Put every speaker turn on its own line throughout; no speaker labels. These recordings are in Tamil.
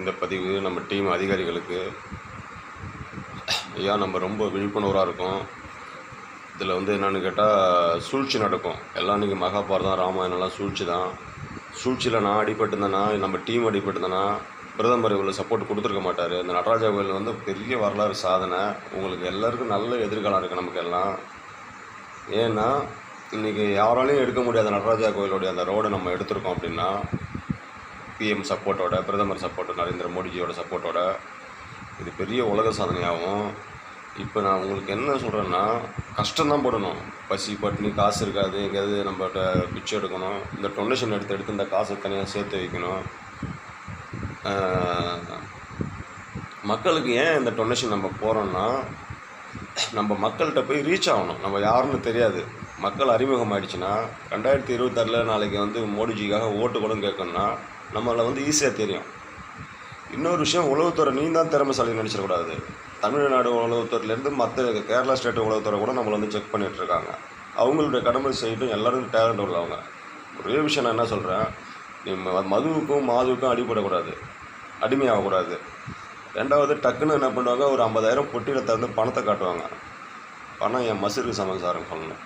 இந்த பதிவு நம்ம டீம் அதிகாரிகளுக்கு. ஐயா நம்ம ரொம்ப விழிப்புணர்வாக இருக்கோம். இதில் வந்து என்னென்னு கேட்டால் சூழ்ச்சி நடக்கும். எல்லாம் இன்றைக்கி மகாபாரதம் ராமாயணம்லாம் சூழ்ச்சி தான். சூழ்ச்சியில் நான் அடிபட்டிருந்தேன்னா நம்ம டீம் அடிபட்டிருந்தேன்னா பிரதமர் இவ்வளோ சப்போர்ட் கொடுத்துருக்க மாட்டார். இந்த நடராஜா கோயில் வந்து பெரிய வரலாறு சாதனை. உங்களுக்கு எல்லாருக்கும் நல்ல எதிர்காலம் இருக்குது நமக்கு எல்லாம். ஏன்னா இன்றைக்கி யாராலையும் எடுக்க முடியாத நடராஜா கோயிலுடைய அந்த ரோடை நம்ம எடுத்திருக்கோம் அப்படின்னா பிஎம் சப்போர்ட்டோட பிரதமர் சப்போர்ட் நரேந்திர மோடிஜியோட சப்போர்ட்டோட இது பெரிய உலக சாதனையாகும் இப்போ நான் உங்களுக்கு என்ன சொல்கிறேன்னா கஷ்டம்தான் படணும். பசி பட்டினி காசு இருக்காது எங்கேயாவது நம்மகிட்ட பிச்சை எடுக்கணும். இந்த டொனேஷன் எடுத்து எடுத்து இந்த காசை தனியாக சேர்த்து வைக்கணும். மக்களுக்கு ஏன் இந்த டொனேஷன் நம்ம போகிறோன்னா நம்ம மக்கள்கிட்ட போய் ரீச் ஆகணும். நம்ம யாருன்னு தெரியாது. மக்கள் அறிமுகம் ஆயிடுச்சுன்னா ரெண்டாயிரத்தி இருபத்தாறில் நாளைக்கு வந்து மோடிஜிக்காக ஓட்டு கூட கேட்கணும்னா நம்மளை வந்து ஈஸியாக தெரியும். இன்னொரு விஷயம் உளவுத்துறை நீ தான் திறமைசாலி நினச்சிடக்கூடாது. தமிழ்நாடு உளவுத்துறையிலேருந்து மற்ற கேரளா ஸ்டேட் உளவுத்துறை கூட நம்மளை வந்து செக் பண்ணிகிட்ருக்காங்க இருக்காங்க அவங்களுடைய கடமை செய்யட்டும் எல்லோரும் டேலண்ட் உள்ளவங்க ஒரே விஷயம் நான் என்ன சொல்கிறேன் நீ மதுவுக்கும் மாதுவுக்கும் அடிபடக்கூடாது. அடிமையாகக்கூடாது. ரெண்டாவது டக்குன்னு என்ன பண்ணுவாங்க ஒரு ஐம்பதாயிரம் பொட்டியில் திறந்து பணத்தை காட்டுவாங்க. பணம் என் மசிற்கு சமாச்சாரம் சொல்லணும்.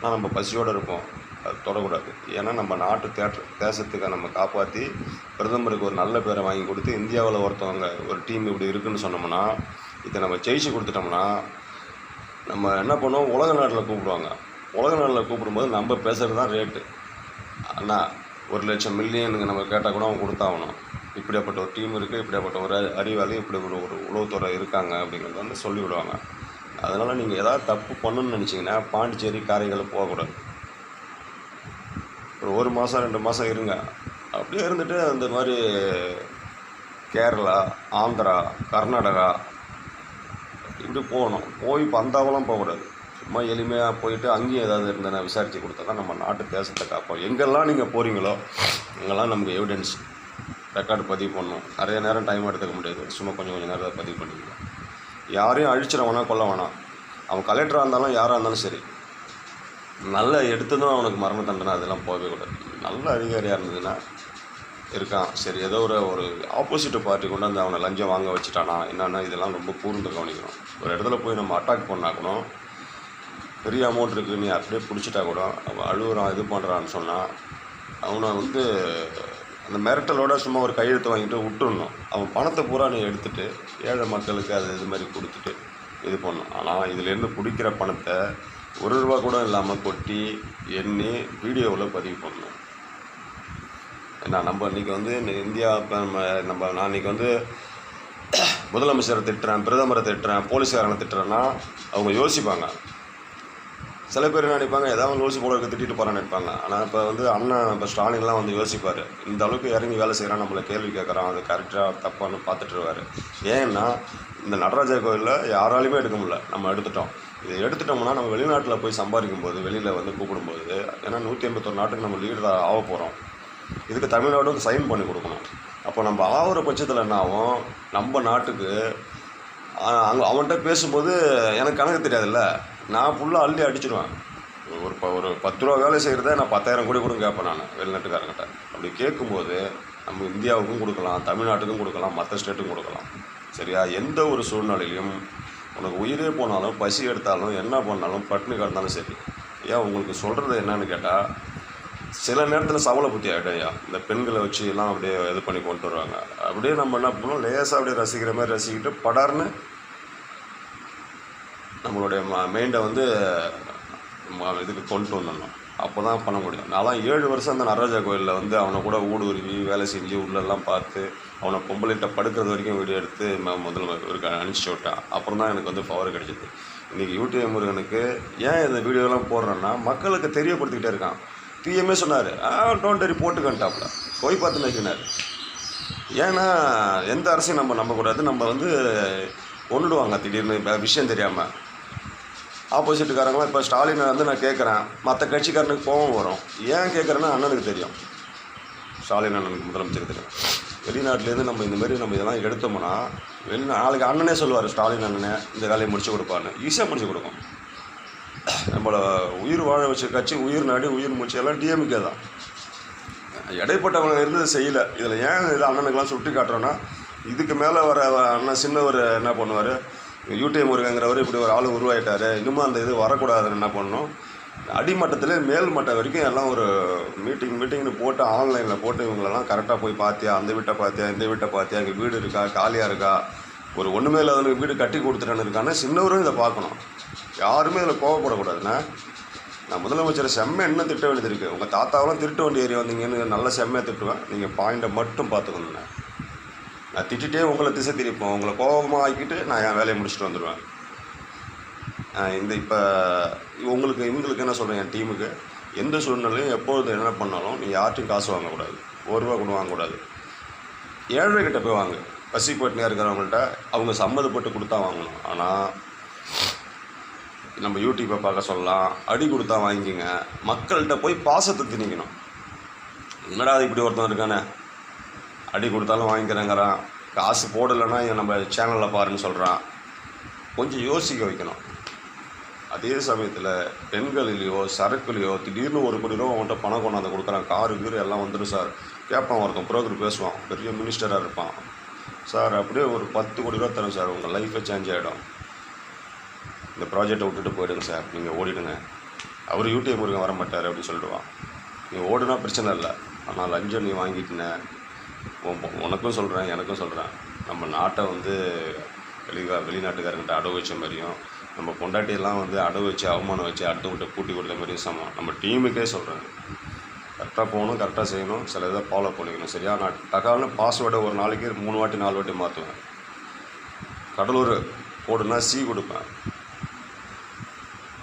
ஆனால் நம்ம பசியோடு இருப்போம். அது தொடக்கூடாது. ஏன்னா நம்ம நாட்டு தேற்ற தேசத்துக்கு நம்ம காப்பாற்றி பிரதமருக்கு ஒரு நல்ல பேரை வாங்கி கொடுத்து இந்தியாவில் ஒருத்தவங்க ஒரு டீம் இப்படி இருக்குன்னு சொன்னோம்னா இதை நம்ம ஜெயிச்சு கொடுத்துட்டோம்னா நம்ம என்ன பண்ணுவோம்? உலக நாட்டில் கூப்பிடுவாங்க. உலக நாட்டில் கூப்பிடும்போது நம்ம பேசுகிறது தான் ரேட்டு அண்ணா ஒரு லட்சம் மில்லியனுக்கு நம்ம கேட்டால் கூட அவங்க கொடுத்தாகணும். இப்படியாப்பட்ட ஒரு டீம் இருக்குது இப்படியாப்பட்ட ஒரு அறிவாளி இப்படி ஒரு ஒரு உளவுத்துறை இருக்காங்க அப்படிங்கிறது வந்து சொல்லிவிடுவாங்க. அதனால் நீங்கள் ஏதாவது தப்பு பண்ணணும்னு நினச்சிங்கன்னா பாண்டிச்சேரி காரைகள் போகக்கூடாது. ஒரு ஒரு மாதம் ரெண்டு மாதம் இருங்க. அப்படியே இருந்துட்டு அந்த மாதிரி கேரளா ஆந்திரா கர்நாடகா இப்படி போகணும். போய் பந்தாவெல்லாம் போகக்கூடாது சும்மா எளிமையாக போயிட்டு அங்கேயும் ஏதாவது இருந்தேன்னா விசாரித்து கொடுத்தா தான் நம்ம நாட்டு தேசத்தை காப்போம் எங்கெல்லாம் நீங்கள் போகிறீங்களோ அங்கெல்லாம் நமக்கு எவிடன்ஸ் ரெக்கார்டு பதிவு பண்ணணும். நிறைய நேரம் டைம் எடுத்துக்க முடியாது. சும்மா கொஞ்சம் கொஞ்சம் நேரத்தை பதிவு பண்ணிக்கலாம். யாரையும் அழிச்சிட வேணாம் கொல்ல வேணாம். அவன் கலெக்டராக இருந்தாலும் யாராக இருந்தாலும் சரி. நல்ல எடுத்ததும் அவனுக்கு மரண தண்டனை அதெல்லாம் போகவே கூடாது. நல்ல அதிகாரியாக இருந்ததுன்னா இருக்கான். சரி ஏதோ ஒரு ஒரு ஆப்போசிட் பார்ட்டி கொண்டு வந்து அவனை லஞ்சம் வாங்க வச்சுட்டானா என்னென்னா இதெல்லாம் ரொம்ப கூர்ந்து கவனிக்கணும். ஒரு இடத்துல போய் நம்ம அட்டாக் பண்ணா கூட பெரிய அமௌண்ட் இருக்குது நீ அப்படியே பிடிச்சிட்டா கூட அவன் அழுகுறான் இது பண்ணுறான்னு சொன்னால் அவனை வந்து அந்த மிரட்டலோட சும்மா ஒரு கையெழுத்து வாங்கிட்டு விட்டுடணும் அவன் பணத்தை பூரா நீ எடுத்துட்டு ஏழை மக்களுக்கு அது இது மாதிரி கொடுத்துட்டு இது பண்ணணும். ஆனால் இதுலேருந்து பிடிக்கிற பணத்தை ஒரு ரூபா கூட இல்லாமல் கொட்டி எண்ணி வீடியோவில் பதிவு பண்ணணும் ஏன்னா நம்ம இன்றைக்கி வந்து இந்தியா இப்போ நம்ம நம்ம நான் இன்றைக்கி வந்து முதலமைச்சரை திட்டுறேன் பிரதமரை திட்டுறேன் போலீஸ்காரனை திட்டுறேன்னா அவங்க யோசிப்பாங்க. சில பேர் என்ன நினைப்பாங்க ஏதாவது யோசிச்சு போல இருக்க திட்டிட்டு போகிறான்னு நினைப்பாங்க. ஆனால் இப்போ வந்து அண்ணன் இப்போ ஸ்டாலின்லாம் வந்து யோசிப்பார். இந்த அளவுக்கு இறங்கி வேலை செய்கிறான் நம்மளை கேள்வி கேட்குறான் அது கரெக்டாக தப்பான்னு பார்த்துட்டுருவாரு ஏன்னா இந்த நடராஜர் கோயிலில் யாராலையுமே எடுக்க முடியல. நம்ம எடுத்துட்டோம். இதை எடுத்துட்டோம்னா நம்ம வெளிநாட்டில் போய் சம்பாதிக்கும் போது வெளியில் வந்து கூப்பிடும்போது ஏன்னா நூற்றி எண்பத்தொரு நாட்டுக்கு நம்ம லீடராக ஆக போகிறோம் இதுக்கு தமிழ்நாடும் சைன் பண்ணி கொடுக்கணும். அப்போ நம்ம ஆகிற பட்சத்தில் என்னாகும்? நம்ம நாட்டுக்கு அங்கே அவன்கிட்ட பேசும்போது எனக்கு கணக்கு தெரியாதுல்ல. நான் ஃபுல்லாக அள்ளி அடிச்சிடுவேன் ஒரு ப ஒரு பத்து ரூபா வேலை செய்கிறத நான் பத்தாயிரம் கோடி கூட கேட்பேன் நான் வெளிநாட்டுக்காரங்கிட்ட. அப்படி கேட்கும்போது நம்ம இந்தியாவுக்கும் கொடுக்கலாம் தமிழ்நாட்டுக்கும் கொடுக்கலாம் மற்ற ஸ்டேட்டுக்கும் கொடுக்கலாம். சரியா? எந்த ஒரு சூழ்நிலையிலும் உனக்கு உயிரே போனாலும் பசி எடுத்தாலும் என்ன பண்ணாலும் பட்டினி கிடந்தாலும் சரி. ஏன் உங்களுக்கு சொல்கிறது என்னன்னு கேட்டால் சில நேரத்தில் சவலை புத்தி ஆகிடும் ஐயா. இந்த பெண்களை வச்சு எல்லாம் அப்படியே இது பண்ணி கொண்டு வருவாங்க. அப்படியே நம்ம என்ன பண்ணோம் லேசாக அப்படியே ரசிக்கிற மாதிரி ரசிக்கிட்டு படார்னு நம்மளுடைய மைண்டை வந்து இதுக்கு கொண்டு வந்துடணும். அப்போ தான் பண்ண முடியும். நான்லாம் ஏழு வருஷம் அந்த நடராஜா கோயிலில் வந்து அவனை கூட ஊடுருவி வேலை செஞ்சு உள்ளெல்லாம் பார்த்து அவனை பொம்பளைகிட்ட படுக்கிறது வரைக்கும் வீடியோ எடுத்து முதல்ல ஒரு அனுப்பிச்சி விட்டான். அப்புறம் தான் எனக்கு வந்து பவர் கிடைச்சிது. இன்றைக்கி யூடியூப் முருகனுக்கு ஏன் இந்த வீடியோலாம் போடுறேன்னா மக்களுக்கு தெரியப்படுத்திக்கிட்டே இருக்கான். பிஎம்ஏ சொன்னார் ஆ டோன்ட் டெரி போட்டுக்கன்ட்டாப்புல போய் பார்த்து நினைக்கினார் ஏன்னா எந்த அரசையும் நம்ம நம்பக்கூடாது. நம்ம வந்து கொண்டுடுவாங்க திடீர்னு விஷயம் தெரியாமல் ஆப்போசிட்டுக்காரங்களாம் இப்போ ஸ்டாலினை வந்து நான் கேட்குறேன் மற்ற கட்சிக்காரனுக்கு கோவம் வரும். ஏன் கேட்குறேன்னா அண்ணனுக்கு தெரியும். ஸ்டாலின் அண்ணனுக்கு முதலமைச்சருக்கு தெரியும். வெளிநாட்டிலேருந்து நம்ம இந்த மாதிரி நம்ம இதெல்லாம் எடுத்தோம்னா வெளி நாளைக்கு அண்ணனே சொல்லுவார் ஸ்டாலின் அண்ணனே இந்த வேலையை முடிச்சு கொடுப்பான்னு ஈஸியாக முடிச்சு கொடுக்கும். நம்மளை உயிர் வாழ வச்ச கட்சி உயிர் நாடி உயிர் மூச்சு எல்லாம் டிஎம்கே தான். இடைப்பட்டவங்க இருந்து செய்யலை. இதில் ஏன் இது அண்ணனுக்கெல்லாம் சுட்டி காட்டுறோன்னா இதுக்கு மேலே வர அண்ணன் சின்னவர் என்ன பண்ணுவார்? யூடிஐ முருகங்கிறவர் இப்படி ஒரு ஆள் உருவாயிட்டார். இன்னுமும் அந்த இது வரக்கூடாதுன்னு என்ன பண்ணணும்? அடிமட்டத்தில் மேல் மட்டம் வரைக்கும் எல்லாம் ஒரு மீட்டிங் மீட்டிங்னு போட்டு ஆன்லைனில் போட்டு இவங்களெல்லாம் கரெக்டாக போய் பார்த்தியா அந்த வீட்டை பார்த்தியா இந்த வீட்டை பார்த்தியா இங்கே வீடு இருக்கா? காலியாக இருக்கா? ஒரு ஒன்றுமே இல்லாதவனுக்கு வீடு கட்டி கொடுத்துட்டான்னு இருக்கான்னா சின்னவரும் இதை பார்க்கணும். யாருமே இதில் கோவப்படக்கூடாதுண்ணே. நான் முதலமைச்சர் செம்ம என்ன திட்ட வேண்டியது இருக்குது உங்கள் தாத்தாவெல்லாம் திருட்டு வண்டி ஏறி வந்தீங்கன்னு நல்ல செம்மையாக திட்டுவேன். நீங்கள் பாயிண்ட்டை மட்டும் பார்த்துக்கணுண்ணே நான் திட்டிகிட்டே உங்களை திசை திருப்போம். உங்களை கோபமாக ஆக்கிட்டு நான் என் வேலையை முடிச்சுட்டு வந்துடுவேன். இந்த இப்போ உங்களுக்கு இவங்களுக்கு என்ன சொல்கிறேன் என் டீமுக்கு? எந்த சூழ்நிலையும் எப்பொழுது என்ன பண்ணாலும் நீ யார்ட்டையும் காசு வாங்கக்கூடாது. ஒரு ரூபா கூட வாங்கக்கூடாது. ஏழரை கிட்ட போய் வாங்க. பசி பட்டினியாக இருக்கிறவங்கள்ட்ட அவங்க சம்மதப்பட்டு கொடுத்தா வாங்கணும். ஆனால் நம்ம யூடியூப்பை பார்க்க சொல்லலாம். அடி கொடுத்தா வாங்கிக்கிங்க மக்கள்கிட்ட போய் பாசத்தை திணிக்கணும். என்னடா இப்படி ஒருத்தன் இருக்கானே? அடி கொடுத்தாலும் வாங்கிக்கிறேங்கிறான். காசு போடலைன்னா இவன் நம்ம சேனலில் பாருன்னு சொல்கிறான் கொஞ்சம் யோசிக்க வைக்கணும். அதே சமயத்தில் பெண்களிலேயோ சரக்குலேயோ திடீர்னு ஒரு கோடி ரூபா அவன்கிட்ட பணம் கொண்டாந்து கொடுக்குறான். காரு கீரு எல்லாம் வந்துடும் சார். கேட்பான் ஒருத்தன் புரோக்கர் பேசுவான். பெரிய மினிஸ்டராக இருப்பான். சார் அப்படியே ஒரு பத்து கோடி ரூபா தரேன் சார். உங்கள் லைஃபே சேஞ்ச் ஆகிடும் இந்த ப்ராஜெக்டை விட்டுட்டு போயிடுங்க சார். நீங்கள் ஓடிடுங்க. அவர் யூடியூப் முருகன் வர மாட்டார் அப்படின்னு சொல்லிடுவான். நீ ஓடுனா பிரச்சனை இல்லை. ஆனால் லஞ்சம் நீ வாங்கிட்டேன் உனக்கும் சொல்கிறேன் எனக்கும் சொல்கிறேன் நம்ம நாட்டை வந்து வெளி வெளிநாட்டுக்காரங்கிட்ட அடவு வச்ச மாதிரியும் நம்ம பொண்டாட்டியெல்லாம் வந்து அடவு வச்சு அவமானம் வச்சு அடுத்தவங்கிட்ட கூட்டி பூட்டி கொடுத்த மாதிரியும் சமம். நம்ம டீமுக்கே சொல்கிறேன் கரெக்டாக போகணும் கரெக்டாக செய்யணும். சில இதை ஃபாலோ பண்ணிக்கணும் சரியா? நான் டக்கால்னு பாஸ்வேர்டை ஒரு நாளைக்கு மூணு வாட்டி நாலு வாட்டி மாற்றுவேன் கடலூர் போடுனா சி கொடுப்பேன்.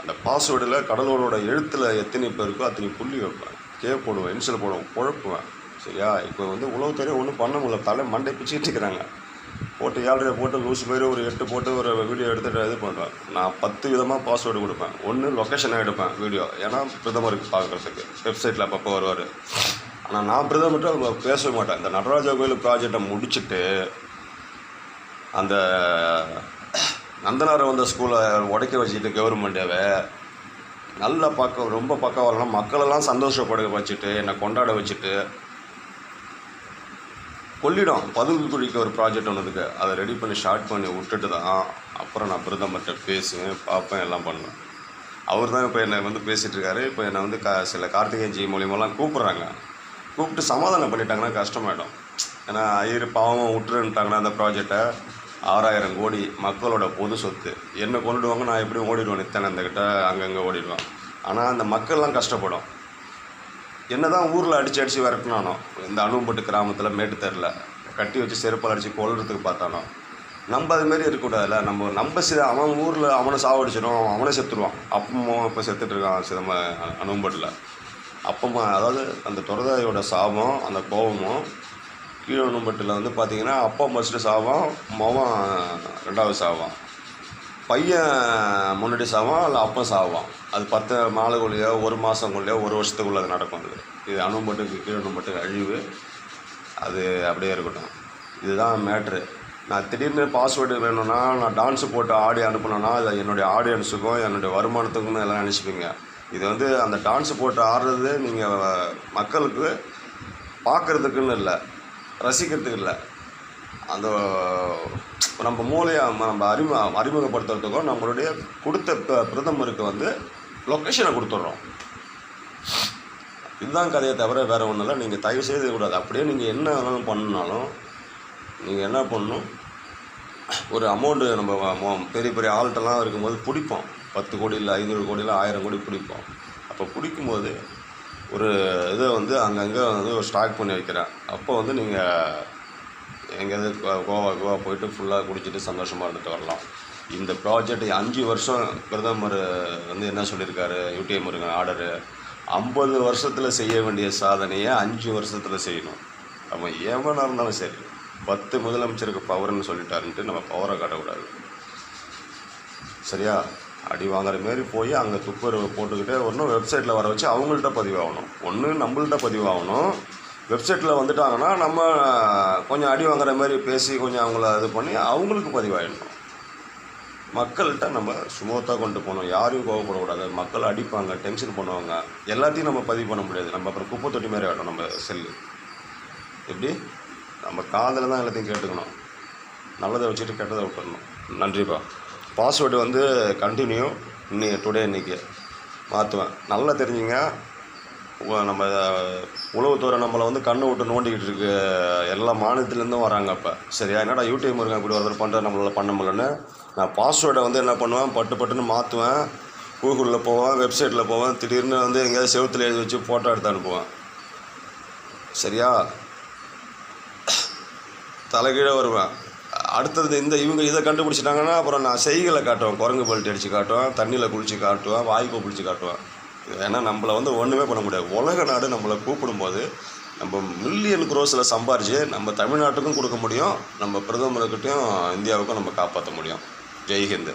அந்த பாஸ்வேர்டில் கடலூரோட எழுத்தில் எத்தனை பேர் இருக்கோ அத்தனை புள்ளி வைப்பேன். கே போடுவேன் இன்சில் போடுவேன் குழப்புவேன். சரியா? இப்போ வந்து உளவுத்துறை ஒன்றும் பண்ண முடியல. தலை மண்டை பிச்சுக்கிட்டு இருக்கிறாங்க. போட்டு ஏழரை போட்டு லூஸ் பேர் ஒரு எட்டு போட்டு ஒரு வீடியோ எடுத்துகிட்டு இது பண்ணுவேன் நான் பத்து விதமாக பாஸ்வேர்டு கொடுப்பேன். ஒன்று லொக்கேஷனாக எடுப்பேன் வீடியோ ஏன்னா பிரதமருக்கு பார்க்குறதுக்கு வெப்சைட்டில் அப்பப்போ வருவார். ஆனால் நான் பிரதமர்கிட்ட அவங்க பேசவே மாட்டேன். இந்த நடராஜா கோயில் ப்ராஜெக்டை முடிச்சுட்டு அந்த நந்தனாரை வந்த ஸ்கூலை உடைக்க வச்சுட்டு கவர்மெண்ட்டாவே நல்லா பக்கம் ரொம்ப பக்கம் வரலாம். மக்களெல்லாம் சந்தோஷப்பட வச்சுட்டு என்னை கொண்டாட வச்சுட்டு கொள்ளிடம் பதுங்கு குழிக்க ஒரு ப்ராஜெக்ட் ஒன்று இருக்குது அதை ரெடி பண்ணி ஷார்ட் பண்ணி விட்டுட்டு தான் அப்புறம் நான் பிரதமர்கிட்ட பேசுவேன் பார்ப்பேன் எல்லாம் பண்ணுவேன். அவர் தான் இப்போ என்னை வந்து பேசிகிட்ருக்காரு இப்போ என்னை வந்து க சில கார்த்திகேயன் ஜி மூலியமெல்லாம் கூப்பிட்றாங்க. கூப்பிட்டு சமாதானம் பண்ணிட்டாங்கன்னா கஷ்டமாயிடும். ஏன்னா ஐயர் பாவம் விட்டுருன்ட்டாங்கன்னா அந்த ப்ராஜெக்டை ஆறாயிரம் கோடி மக்களோட பொது சொத்து. என்ன கொண்டுடுவாங்க? நான் எப்படியும் ஓடிடுவேன் நித்தன் அந்த கிட்ட அங்கங்கே ஓடிடுவேன். ஆனால் அந்த மக்கள்லாம் கஷ்டப்படும். என்னதான் ஊரில் அடித்து அடித்து விரட்டினானோ இந்த அணும்பட்டு கிராமத்தில் மேட்டுத்தெரில் கட்டி வச்சு செருப்பால் அடித்து கொள்றதுக்கு பார்த்தானோ நம்ம அது இருக்கக்கூடாதுல்ல. நம்ம நம்ம சி அவன் ஊரில் அவனை சாவடிச்சிடும் அவனே செத்துடுவான் அப்பமும் இப்போ செத்துட்டு இருக்கான் சிதம்ப அணும்பட்டில் அப்பமா அதாவது அந்த துரதாயோட சாபம் அந்த கோபமும் கீழே அணும்பட்டில் வந்து பார்த்தீங்கன்னா அப்பா ஃபஸ்ட்டு சாபம் மவன் ரெண்டாவது சாவான் பையன் முன்னாடி சாவான் இல்லை அப்பன் சாவான் அது பத்து நாளுக்குள்ளேயோ ஒரு மாதங்குள்ளேயோ ஒரு வருஷத்துக்குள்ளே அது நடக்கும் அது. இது அணும்பட்டுக்கு கீழ் மட்டும் அழிவு. அது அப்படியே இருக்கட்டும். இதுதான் மேட்ரு. நான் திடீர்னு பாஸ்வேர்டு வேணும்னா நான் டான்ஸு போட்டு ஆடி அனுப்பினேன்னா அது என்னுடைய ஆடியன்ஸுக்கும் என்னுடைய வருமானத்துக்கும் எல்லாம் நினச்சிப்பீங்க. இது வந்து அந்த டான்ஸு போட்டு ஆடுறது நீங்கள் மக்களுக்கு பார்க்குறதுக்குன்னு இல்லை ரசிக்கிறதுக்கு இல்லை. அந்த நம்ம மூளையை நம்ம அறிமு அறிமுகப்படுத்துறதுக்கும் நம்மளுடைய கொடுத்த ப- பிரதமருக்கு வந்து லொக்கேஷனை கொடுத்துட்றோம். இதுதான் கதையை தவிர வேறு ஒன்றும் இல்லை. நீங்கள் தயவு செய்து கூடாது அப்படியே நீங்கள் என்ன வேணாலும் பண்ணினாலும் நீங்கள் என்ன பண்ணணும்? ஒரு அமௌண்ட்டு நம்ம பெரிய பெரிய ஆள்கிட்டலாம் இருக்கும்போது பிடிப்போம். பத்து கோடி இல்லை ஐநூறு கோடி இல்லை ஆயிரம் கோடி பிடிப்போம். அப்போ பிடிக்கும்போது ஒரு இதை வந்து அங்கங்கே வந்து ஒரு ஸ்டாக் பண்ணி வைக்கிறேன். அப்போ வந்து நீங்கள் எங்கேயாவது கோவா கோவா போயிட்டு ஃபுல்லாக குடிச்சிட்டு சந்தோஷமாக இருந்துட்டு வரலாம். இந்த ப்ராஜெக்ட் அஞ்சு வருஷம் பிரதமர் வந்து என்ன சொல்லியிருக்காரு யூடிஎம் முருகன் ஆர்டரு ஐம்பது வருஷத்தில் செய்ய வேண்டிய சாதனையை அஞ்சு வருஷத்தில் செய்யணும். நம்ம எவனாக இருந்தாலும் சரி பத்து முதலமைச்சருக்கு பவர்னு சொல்லிட்டாருன்ட்டு நம்ம பவரை காட்டக்கூடாது. சரியா? அடி வாங்குற மாரி போய் அங்கே துப்புரவு போட்டுக்கிட்டே ஒன்றும் வெப்சைட்டில் வர வச்சு அவங்கள்ட்ட பதிவாகணும். ஒன்று நம்மள்கிட்ட பதிவாகணும் வெப்சைட்டில் வந்துட்டாங்கன்னா நம்ம கொஞ்சம் அடி வாங்குற மாதிரி பேசி கொஞ்சம் அவங்கள இது பண்ணி அவங்களுக்கு பதிவாயிடணும். மக்கள்கிட்ட நம்ம சுமூத்தாக கொண்டு போகணும். யாரையும் கோவப்படக்கூடாது. மக்கள் அடிப்பாங்க டென்ஷன் பண்ணுவாங்க. எல்லாத்தையும் நம்ம பதிவு பண்ண முடியாது. நம்ம அப்புறம் குப்பை தொட்டி மாதிரி ஆகிடும் நம்ம செல்லு எப்படி? நம்ம காதில் தான் எல்லாத்தையும் கேட்டுக்கணும். நல்லதை வச்சுட்டு கெட்டதை விட்டுறணும். நன்றிப்பா. பாஸ்வேர்டு வந்து கண்டினியூ இன்னி டுடே இன்னைக்கு. மாற்றுவேன் நல்லா தெரிஞ்சுங்க. நம்ம உளவுத்துறை நம்மளை வந்து கண்ணை விட்டு நோண்டிக்கிட்டு இருக்கு. எல்லா மாநிலத்துலேருந்தும் வராங்க அப்போ. சரியா? என்னடா யூடியூப் இருக்காங்க இப்படி ஒருத்தர் பண்ணுற நம்மளால் பண்ண முடியலன்னு. நான் பாஸ்வேர்டை வந்து என்ன பண்ணுவேன்? பட்டு பட்டுன்னு மாற்றுவேன் கூகுளில் போவேன் வெப்சைட்டில் போவேன். திடீர்னு வந்து எங்கேயாவது செவத்தில் எழுதி வச்சு ஃபோட்டோ எடுத்து அனுப்புவேன். சரியா? தலைகீழே வருவேன். அடுத்தது இந்த இவங்க இதை கண்டுபிடிச்சிட்டாங்கன்னா அப்புறம் நான் செய்களை காட்டுவேன். குரங்கு பல்ட்டி அடித்து காட்டுவேன் தண்ணியில் குளித்து காட்டுவேன் வாய்ப்பை பிடிச்சி காட்டுவேன். ஏன்னா நம்மளை வந்து ஒன்றுமே பண்ண முடியாது. உலக நாடு நம்மளை கூப்பிடும்போது நம்ம மில்லியன் குரோஸில் சம்பாரிச்சு நம்ம தமிழ்நாட்டுக்கும் கொடுக்க முடியும் நம்ம பிரதமர்கிட்டையும் இந்தியாவுக்கும் நம்ம காப்பாற்ற முடியும். ஜெய்ஹிந்த்.